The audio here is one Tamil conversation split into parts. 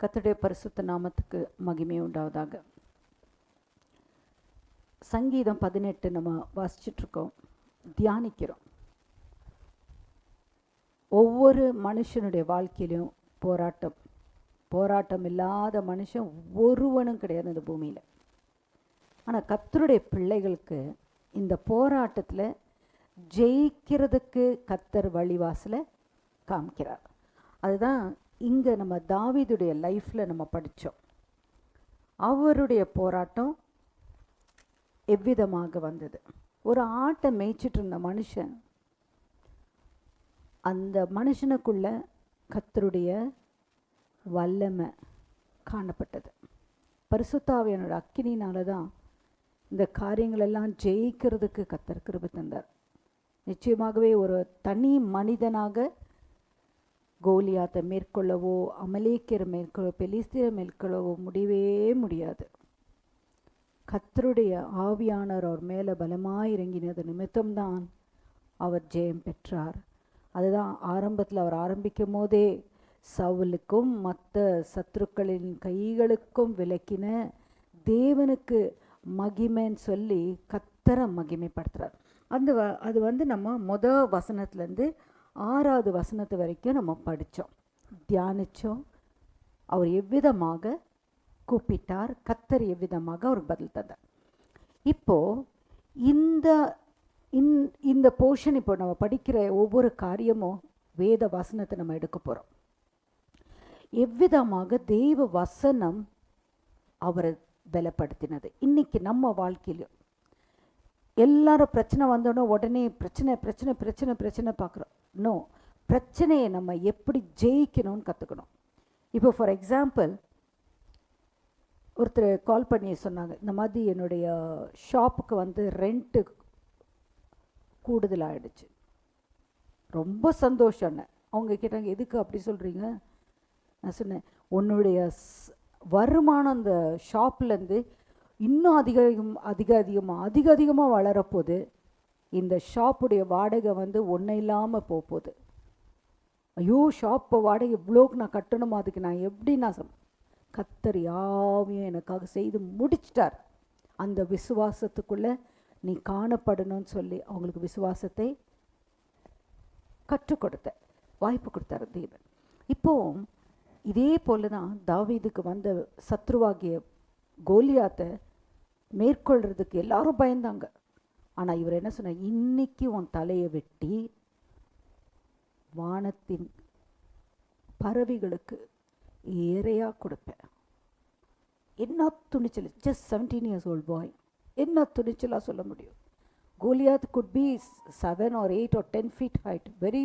கத்துடைய பரிசுத்த நாமத்துக்கு மகிமை உண்டாவதாக. சங்கீதம் பதினெட்டு நம்ம வாசிச்சிட்ருக்கோம். தியானிக்கிறோம். ஒவ்வொரு மனுஷனுடைய வாழ்க்கையிலும் போராட்டம். போராட்டம் இல்லாத மனுஷன் ஒருவனும் கிடையாது இந்த பூமியில். ஆனால் கத்தருடைய பிள்ளைகளுக்கு இந்த போராட்டத்தில் ஜெயிக்கிறதுக்கு கத்தர் வழிவாசலை காமிக்கிறார். அதுதான் இங்கே நம்ம தாவீதுடைய லைஃப்பில் நம்ம படித்தோம் அவருடைய போராட்டம் எவ்விதமாக வந்தது? ஒரு ஆட்டை மேய்ச்சிட்டு இருந்த மனுஷன் அந்த மனுஷனுக்குள்ள கத்தருடைய வல்லமை காணப்பட்டது. பரிசுத்தாவியனோட அக்கினினால தான் இந்த காரியங்களெல்லாம் ஜெயிக்கிறதுக்கு கத்தர் கிருபி தந்தார். நிச்சயமாகவே ஒரு தனி மனிதனாக கோலியாத்தை மேற்கொள்ளவோ அமலேக்கியர் மேற்கொள்ளவோ பெலிஸ்திர மேற்கொள்ளவோ முடியவே முடியாது. கத்தருடைய ஆவியானவர் அவர் மேலே பலமாக இறங்கினது நிமித்தம்தான் அவர் ஜெயம் பெற்றார். அதுதான் ஆரம்பத்தில் அவர் ஆரம்பிக்கும் போதே சவுலுக்கும் மற்ற சத்துருக்களின் கைகளுக்கும் விளக்கின தேவனுக்கு மகிமைன்னு சொல்லி கத்தரை மகிமைப்படுத்துகிறார் அந்த வ அது வந்து நம்ம முத வசனத்துலேருந்து ஆறாவது வசனத்து வரைக்கும் நம்ம படித்தோம் தியானித்தோம் அவர் எவ்விதமாக கூப்பிட்டார்? கத்தர் எவ்விதமாக அவர் பதில் தந்தார்? இப்போது இந்த இன் இந்த போர்ஷன் இப்போ நம்ம படிக்கிற ஒவ்வொரு காரியமும் வேத வசனத்தை நம்ம எடுக்க போகிறோம் எவ்விதமாக தெய்வ வசனம் அவரை பலப்படுத்தினது? இன்றைக்கி நம்ம வாழ்க்கையிலும் எல்லாரும் பிரச்சனை வந்தோடனே உடனே பிரச்சனை பிரச்சனை பிரச்சனை பிரச்சனை பார்க்குறோம். நோ பிரச்சனையை நம்ம எப்படி ஜெயிக்கணும்னு கற்றுக்கணும் இப்போ ஃபார் எக்ஸாம்பிள் ஒருத்தர் கால் பண்ணி சொன்னாங்க இந்த மாதிரி என்னுடைய ஷாப்புக்கு வந்து ரெண்ட்டு கூடுதலாகிடுச்சு ரொம்ப சந்தோஷம்னு அவங்க கேட்டாங்க எதுக்கு அப்படி சொல்கிறீங்க நான் சொன்னேன் உன்னுடைய வருமானம் அந்த ஷாப்லேருந்து இன்னும் அதிக அதிக அதிகமாக அதிக அதிகமாக வளரப்போகுது. இந்த ஷாப்புடைய வாடகை வந்து ஒன்றும் இல்லாமல் போகுது ஐயோ ஷாப்பை வாடகை இவ்வளோக்கு நான் கட்டணுமா? அதுக்கு நான் எப்படி நான் கத்தர் யாவையும் எனக்காக செய்து முடிச்சிட்டார். அந்த விசுவாசத்துக்குள்ளே நீ காணப்படணும்னு சொல்லி அவங்களுக்கு விசுவாசத்தை கற்றுக் கொடுத்த வாய்ப்பு கொடுத்தாரு தேவன். இப்போ இதே போல தான் தாவீதுக்கு வந்த சத்ருவாகிய கோலியாத்தை மேற்கொள்கிறதுக்கு எல்லாரும் பயந்தாங்க. ஆனால் இவர் என்ன சொன்னார்? இன்னைக்கு உன் தலையை வெட்டி வானத்தின் பறவைகளுக்கு ஏறையாக கொடுப்பேன். என்ன துணிச்சல். Just seventeen years old boy என்ன துணிச்சலாக சொல்ல முடியும்? Goliath could be seven or eight or ten feet height very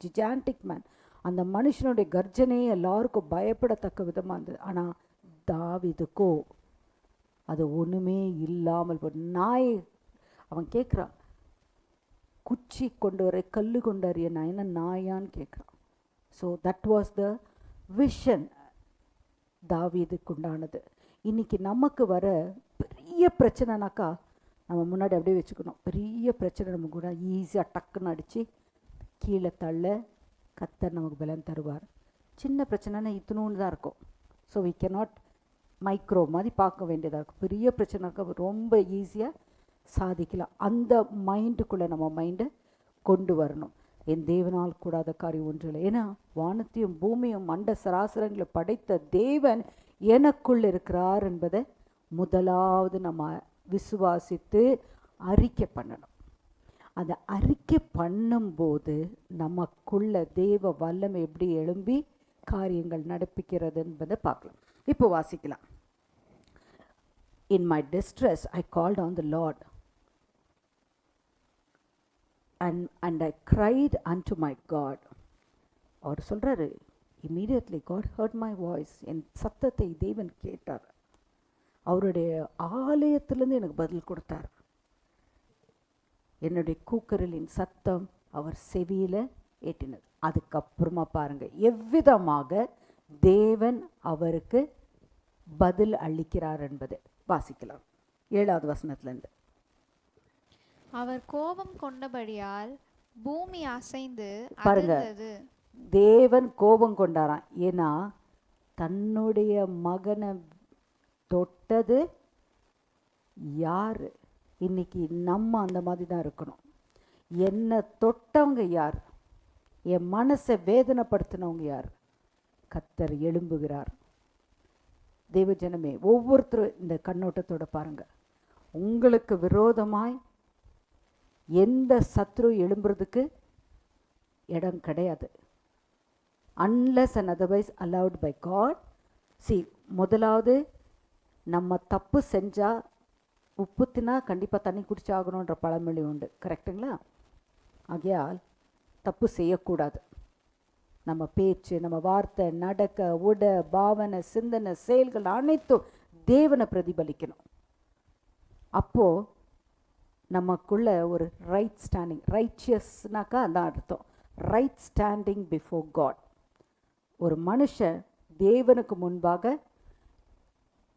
gigantic man அந்த மனுஷனுடைய கர்ஜனையே எல்லாருக்கும் பயப்படத்தக்க விதமாக இருந்தது. ஆனால் தாவிதுக்கோ அது ஒன்றுமே இல்லாமல் போ நாய் அவன் கேட்குறான் குச்சி கொண்டு வர கல் கொண்டு அறிய நான் என்ன நாயான்னு கேட்குறான் so that was the vision தாவீதுக்கு உண்டானது. இன்றைக்கி நமக்கு வர பெரிய பிரச்சனைனாக்கா நம்ம முன்னாடி அப்படியே வச்சுக்கணும். பெரிய பிரச்சனை நம்ம கூட ஈஸியாக டக்குன்னு அடித்து கீழே தள்ள கத்தர் நமக்கு பலன் தருவார். சின்ன பிரச்சனைனா இத்தினூன்னு தான் இருக்கும். So we can not micro மாதிரி பார்க்க வேண்டியதாக இருக்கும் பெரிய பிரச்சனைக்கு ரொம்ப ஈஸியாக சாதிக்கலாம். அந்த மைண்டுக்குள்ளே நம்ம மைண்டை கொண்டு வரணும். என் தேவனால் கூடாத காரியம் ஒன்றும் இல்லை. ஏன்னா வானத்தையும் பூமியும் மண்ட சராசரங்களை படைத்த தேவன் எனக்குள் இருக்கிறார் என்பதை முதலாவது நம்ம விசுவாசித்து அறிக்கை பண்ணணும். அதை அறிக்கை பண்ணும்போது நமக்குள்ள தேவ வல்லமை எப்படி எழும்பி காரியங்கள் நடப்பிக்கிறது என்பதை பார்க்கலாம். இப்போ வாசிக்கலாம். In my distress I called on the Lord and and I cried unto my God அவர் சொல்கிறாரு immediately God heard my voice என் சத்தத்தை தேவன் கேட்டார். அவருடைய ஆலயத்திலேருந்து எனக்கு பதில் கொடுத்தார். என்னுடைய கூக்கரலின் சத்தம் அவர் செவியில் ஏற்றினது. அதுக்கப்புறமா பாருங்கள் எவ்விதமாக தேவன் அவருக்கு பதில் அளிக்கிறார் என்பது வாசிக்கலாம். ஏழாவது வசனத்துலேருந்து. அவர் கோபம் கொண்டபடியால் பூமி அசைந்து பாருங்க. தேவன் கோபம் கொண்டாராம். ஏன்னா தன்னுடைய மகனை தொட்டது யார்? இன்னைக்கு நம்ம அந்த மாதிரி தான் இருக்கணும். என்னை தொட்டவங்க யார்? என் மனசை வேதனைப்படுத்தினவங்க யார்? கத்தர் எழும்புகிறார். தேவஜனமே ஒவ்வொருத்தரும் இந்த கண்ணோட்டத்தோட பாருங்கள் உங்களுக்கு விரோதமாய் எந்த சத்ரு எழும்புறதுக்கு இடம் கிடையாது. Unless and otherwise allowed by God C முதலாவது நம்ம தப்பு செஞ்சால் உப்பு தின்னா கண்டிப்பாக தண்ணி குடிச்சாகணுன்ற பழமொழி உண்டு. கரெக்டுங்களா ஆகையால் தப்பு செய்யக்கூடாது. நம்ம பேச்சு நம்ம வார்த்தை நடக்க உட பாவனை சிந்தனை செயல்கள் அனைத்தும் தேவனை பிரதிபலிக்கணும். அப்போது நமக்குள்ள ஒரு ரைட் ஸ்டாண்டிங் ரைச்சியஸ்னாக்கா அதான் அர்த்தம். ரைட் ஸ்டாண்டிங் பிஃபோர் காட் ஒரு மனுஷன் தேவனுக்கு முன்பாக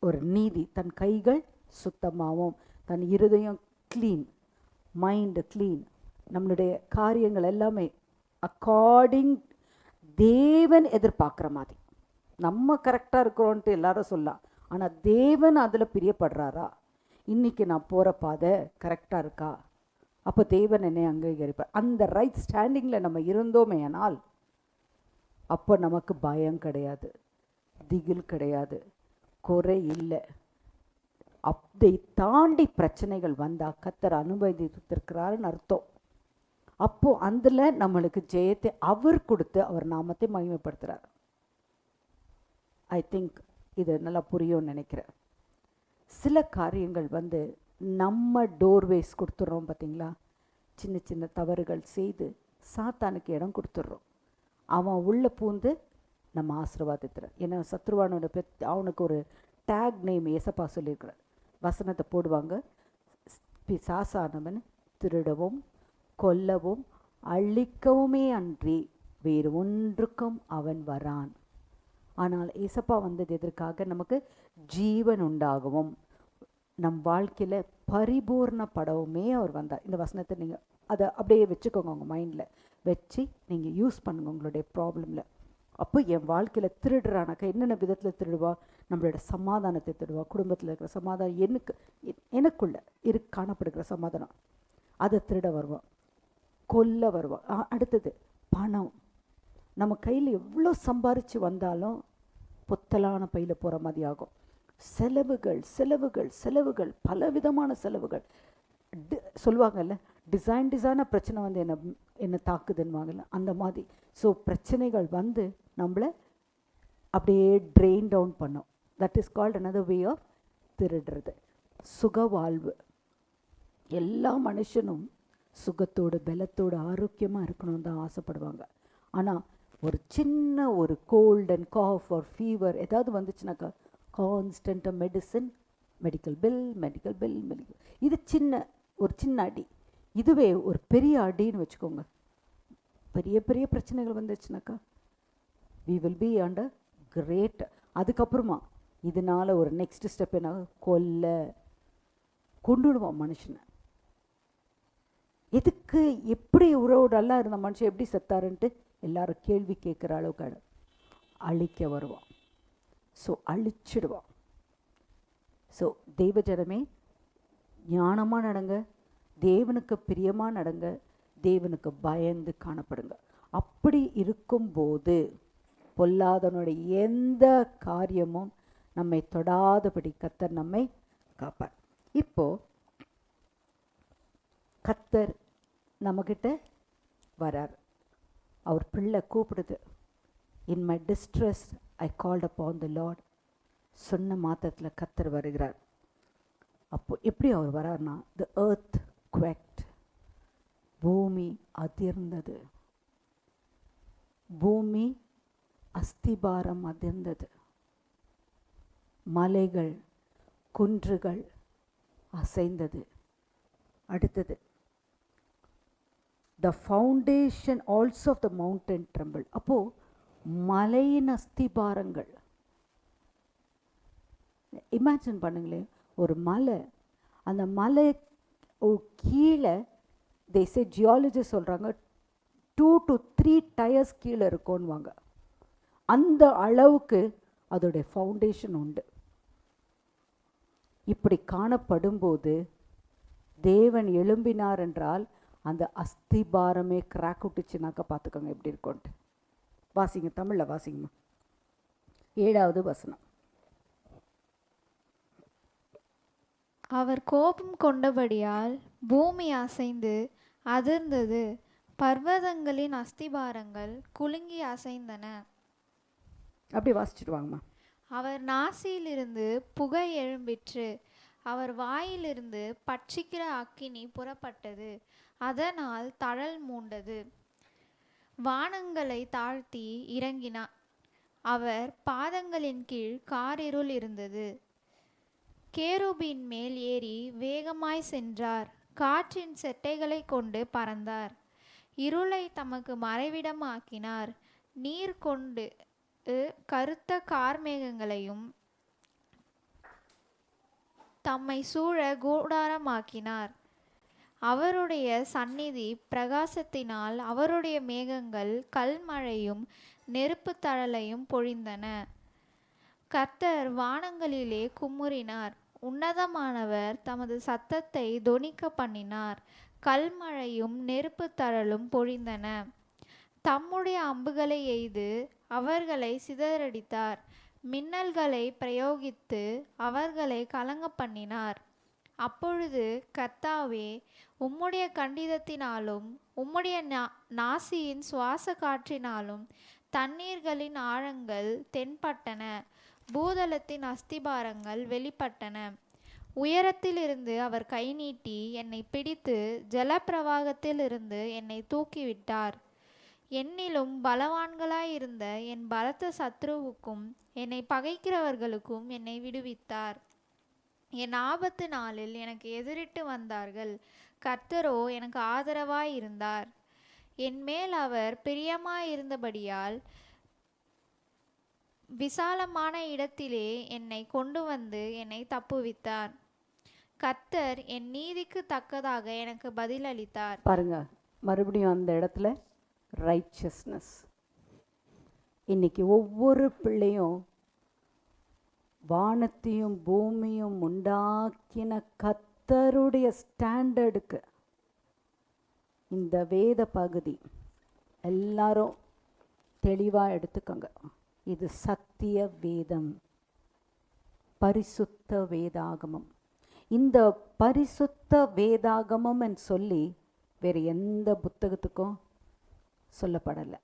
ஒரு நீதி தன் கைகள் சுத்தமாகவும் தன் இருதயம் க்ளீன் மைண்டு க்ளீன் நம்மளுடைய காரியங்கள் எல்லாமே அக்கார்டிங் தேவன் எதிர்பார்க்குற மாதிரி. நம்ம கரெக்டாக இருக்கிறோன்ட்டு எல்லாரும் சொல்லலாம். ஆனால் தேவன் அதில் பிரியப்படுறாரா? இன்றைக்கி நான் போகிற பாதை கரெக்டாக இருக்கா? அப்போ தேவன் என்னை அங்கீகரிப்பார். அந்த ரைட் ஸ்டாண்டிங்கில் நம்ம இருந்தோமே ஆனால் அப்போ நமக்கு பயம் கிடையாது. திகில் கிடையாது. குறை இல்லை. அதை தாண்டி பிரச்சனைகள் வந்தால் கத்தர் அனுமதித்திருக்கிறாருன்னு அர்த்தம். அப்போ அதில் நம்மளுக்கு ஜெயத்தை அவர் கொடுத்து அவர் நாமத்தை மகிமைப்படுத்துகிறார் ஐ திங்க் இது நல்லா புரியும்னு நினைக்கிறேன். சில காரியங்கள் வந்து நம்ம டோர்வேஸ் கொடுத்துட்றோம் பார்த்தீங்களா சின்ன சின்ன தவறுகள் செய்து சாத்தானுக்கு இடம் கொடுத்துட்றோம் அவன் உள்ளே பூந்து நம்ம ஆசீர்வாதத்துறோம் ஏன்னா சத்ருவானோட பெத் அவனுக்கு ஒரு டேக் நேம் ஏசப்பா சொல்லியிருக்கிறார். வசனத்தை போடுவாங்க. பிசாசானவன் திருடவும் கொல்லவும் அழிக்கவுமே அன்றி வேறு ஒன்றுக்கும் அவன் வரான். ஆனால் ஏசப்பா வந்தது எதற்காக? நமக்கு ஜீவன் உண்டாகவும் நம் வாழ்க்கையில் பரிபூர்ணப்படவுமே அவர் வந்தார். இந்த வசனத்தை நீங்கள் அதை அப்படியே வச்சுக்கோங்க உங்கள் மைண்டில் வச்சு நீங்கள் யூஸ் பண்ணுங்க உங்களுடைய ப்ராப்ளமில் அப்போ என் வாழ்க்கையில் திருடுறானாக்கா என்னென்ன விதத்தில் திருடுவா? நம்மளோட சமாதானத்தை திருடுவா. குடும்பத்தில் இருக்கிற சமாதானம் எனக்கு எனக்குள்ளே இரு காணப்படுகிற சமாதானம். அதை திருட வருவான். கொல்ல வருவான். அடுத்தது பணம். நம்ம கையில் எவ்வளோ சம்பாரித்து வந்தாலும் பொத்தலான பையில் போகிற மாதிரி ஆகும். செலவுகள் செலவுகள் செலவுகள் பலவிதமான செலவுகள். டி சொல்லுவாங்கல்ல டிசைன் டிசைனாக பிரச்சனை வந்து என்ன என்ன தாக்குதுன்னுவாங்கல்ல அந்த மாதிரி. ஸோ பிரச்சனைகள் வந்து நம்மளை அப்படியே ட்ரெயின் டவுன் பண்ணும். That is called another way of திருடுறது. சுக வாழ்வு எல்லா மனுஷனும் சுகத்தோடு பலத்தோடு ஆரோக்கியமாக இருக்கணும்னு தான் ஆசைப்படுவாங்க. ஆனால் ஒரு சின்ன ஒரு cold and cough or fever ஏதாவது வந்துச்சுனாக்கா கான்ஸ்டண்ட்டாக medicine medical bill medical bill medical இது சின்ன ஒரு சின்ன அடி. இதுவே ஒரு பெரிய அடின்னு வச்சுக்கோங்க. பெரிய பெரிய பிரச்சனைகள் வந்துச்சுனாக்கா we will be under great அதுக்கப்புறமா இதனால ஒரு நெக்ஸ்ட் ஸ்டெப் என்ன? கொல்ல. கொண்டுடுவான் மனுஷனை. எதுக்கு எப்படி உறவு நல்லா இருந்த மனுஷன் எப்படி செத்தாருன்ட்டு எல்லாரும் கேள்வி கேட்குற அளவுக்கு அழிக்க வருவான். ஸோ அழிச்சிடுவான். ஸோ தெய்வ ஜனமே ஞானமாக நடங்க தேவனுக்கு பிரியமாக நடங்க தேவனுக்கு பயந்து காணப்படுங்க. அப்படி இருக்கும்போது பொல்லாதவனுடைய எந்த காரியமும் நம்மை தொடாதபடி கத்தர் நம்மை காப்பார். இப்போது கத்தர் நம்மக்கிட்ட வரார். அவர் பிள்ளை கூப்பிடுது. In my distress I called upon the Lord சொன்ன மாத்திரத்தில் கத்தர் வருகிறார். அப்போ எப்படி அவர் வரார்னா த ஏர்த் குவெக்ட் பூமி அதிர்ந்தது. பூமி அஸ்திபாரம் அதிர்ந்தது. மலைகள் குன்றுகள் அசைந்தது. அடுத்தது the foundation also of the mountain tremble அப்போது மலையின் அஸ்திபாரங்கள். இமேஜின் பண்ணுங்களேன் ஒரு மலை. அந்த மலை கீழே கீழே தேச ஜியாலஜிஸ்ட் சொல்கிறாங்க டூ டு த்ரீ டயர்ஸ் கீழே இருக்கோன்வாங்க அந்த அளவுக்கு அதோடைய ஃபவுண்டேஷன் உண்டு. இப்படி காணப்படும்போது தேவன் எழும்பினார் என்றால் அந்த அஸ்திபாரமே கிராக் விட்டுச்சுனாக்கா பார்த்துக்கோங்க எப்படி இருக்கும்ட்டு வாசிங்க தமிழில் வாசிங்கம்மா. ஏழாவது வசனம். அவர் கோபம் கொண்டபடியால் பூமி அசைந்து அதிர்ந்தது. பர்வதங்களின் அஸ்திபாரங்கள் குலுங்கி அசைந்தன. அப்படி வாசிச்சுட்டு வாங்கம்மா. அவர் நாசியிலிருந்து புகை எழும்பிற்று. அவர் வாயிலிருந்து பட்சிக்கிற அக்கினி புறப்பட்டது. அதனால் தழல் மூண்டது. வானங்களை தாழ்த்தி இறங்கினார் அவர் பாதங்களின் கீழ் காரிருள் இருந்தது. கேருபின் மேல் ஏறி வேகமாய் சென்றார். காற்றின் செட்டைகளை கொண்டு பறந்தார். இருளை தமக்கு மறைவிடமாக்கினார். நீர் கொண்டு கருத்த கார்மேகங்களையும் தம்மை சூழ கூடாரமாக்கினார். அவருடைய சந்நிதி பிரகாசத்தினால் அவருடைய மேகங்கள் கல்மழையும் நெருப்பு தழலையும் பொழிந்தன. கர்த்தர் வானங்களிலே குமுறினார். உன்னதமானவர் தமது சத்தத்தை தொனிக்க பண்ணினார். கல்மழையும் நெருப்பு தழலும் பொழிந்தன. தம்முடைய அம்புகளை எய்து அவர்களை சிதறடித்தார். மின்னல்களை பிரயோகித்து அவர்களை கலங்க பண்ணினார். அப்பொழுது கர்த்தாவே உம்முடைய கண்டிதத்தினாலும் உம்முடைய நா- நாசியின் சுவாச காற்றினாலும் தண்ணீர்களின் ஆழங்கள் தென்பட்டன. பூதளத்தின் அஸ்திபாரங்கள் வெளிப்பட்டன. உயரத்திலிருந்து அவர் கை நீட்டி என்னை பிடித்து ஜலப்பிரவாகத்திலிருந்து என்னை தூக்கிவிட்டார். என்னிலும் பலவான்களாயிருந்த என் பலத்த சத்ருவுக்கும் என்னை பகைக்கிறவர்களுக்கும் என்னை விடுவித்தார். என் ஆபத்து நாளில் எனக்கு எதிரிட்டு வந்தார்கள். கர்த்தரோ எனக்கு ஆதரவாய் இருந்தார். என் மேல் அவர் பிரியமாயிருந்தபடியால் விசாலமான இடத்திலே என்னை கொண்டு வந்து என்னை தப்புவித்தார். கர்த்தர் என் நீதிக்கு தக்கதாக எனக்கு பதிலளித்தார். பாருங்க மறுபடியும் அந்த இடத்துல ரைச்சஸ்னஸ் இன்னைக்கு ஒவ்வொரு பிள்ளையும் வானத்தையும் பூமியும் உண்டாக்கின கத்தருடைய ஸ்டாண்டர்டுக்கு இந்த வேத பகுதி எல்லாரும் தெளிவாக எடுத்துக்கோங்க. இது சத்திய வேதம். பரிசுத்த வேதாகமம். இந்த பரிசுத்த வேதாகமம் சொல்லி வேறு எந்த புத்தகத்துக்கும் சொல்லப்படலை.